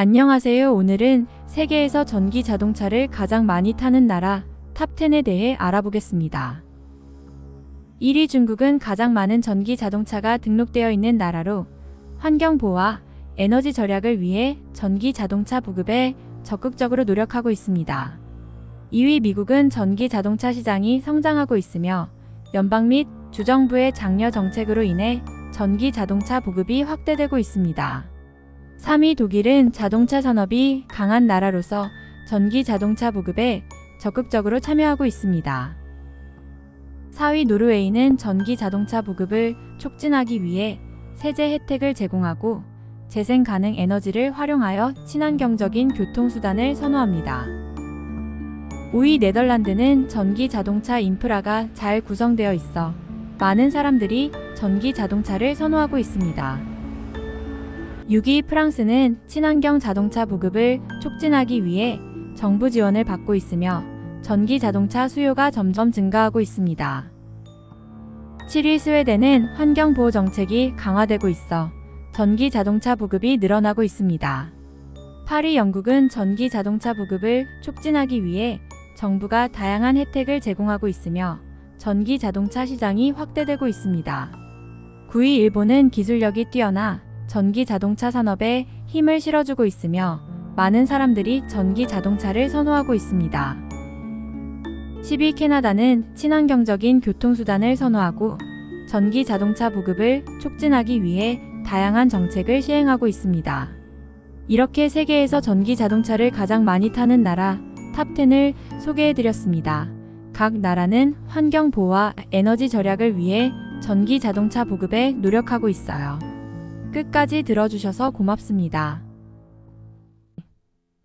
안녕하세요. 오늘은 세계에서 전기 자동차를 가장 많이 타는 나라 탑10에 대해 알아보겠습니다. 1위 중국은 가장 많은 전기 자동차가 등록되어 있는 나라로 환경 보호와 에너지 절약을 위해 전기 자동차 보급에 적극적으로 노력하고 있습니다. 2위 미국은 전기 자동차 시장이 성장하고 있으며 연방 및 주정부의 장려 정책으로 인해 전기 자동차 보급이 확대되고 있습니다. 3위 독일은 자동차 산업이 강한 나라로서 전기 자동차 보급에 적극적으로 참여하고 있습니다. 4위 노르웨이는 전기 자동차 보급을 촉진하기 위해 세제 혜택을 제공하고 재생 가능 에너지를 활용하여 친환경적인 교통수단을 선호합니다. 5위 네덜란드는 전기 자동차 인프라가 잘 구성되어 있어 많은 사람들이 전기 자동차를 선호하고 있습니다. 6위 프랑스는 친환경 자동차 보급을 촉진하기 위해 정부 지원을 받고 있으며 전기 자동차 수요가 점점 증가하고 있습니다. 7위 스웨덴은 환경 보호 정책이 강화되고 있어 전기 자동차 보급이 늘어나고 있습니다. 8위 영국은 전기 자동차 보급을 촉진하기 위해 정부가 다양한 혜택을 제공하고 있으며 전기 자동차 시장이 확대되고 있습니다. 9위 일본은 기술력이 뛰어나 전기 자동차 산업에 힘을 실어주고 있으며 많은 사람들이 전기 자동차를 선호하고 있습니다. 10위 캐나다는 친환경적인 교통수단을 선호하고 전기 자동차 보급을 촉진하기 위해 다양한 정책을 시행하고 있습니다. 이렇게 세계에서 전기 자동차를 가장 많이 타는 나라 탑10을 소개해드렸습니다. 각 나라는 환경 보호와 에너지 절약을 위해 전기 자동차 보급에 노력하고 있어요. 끝까지 들어주셔서 고맙습니다.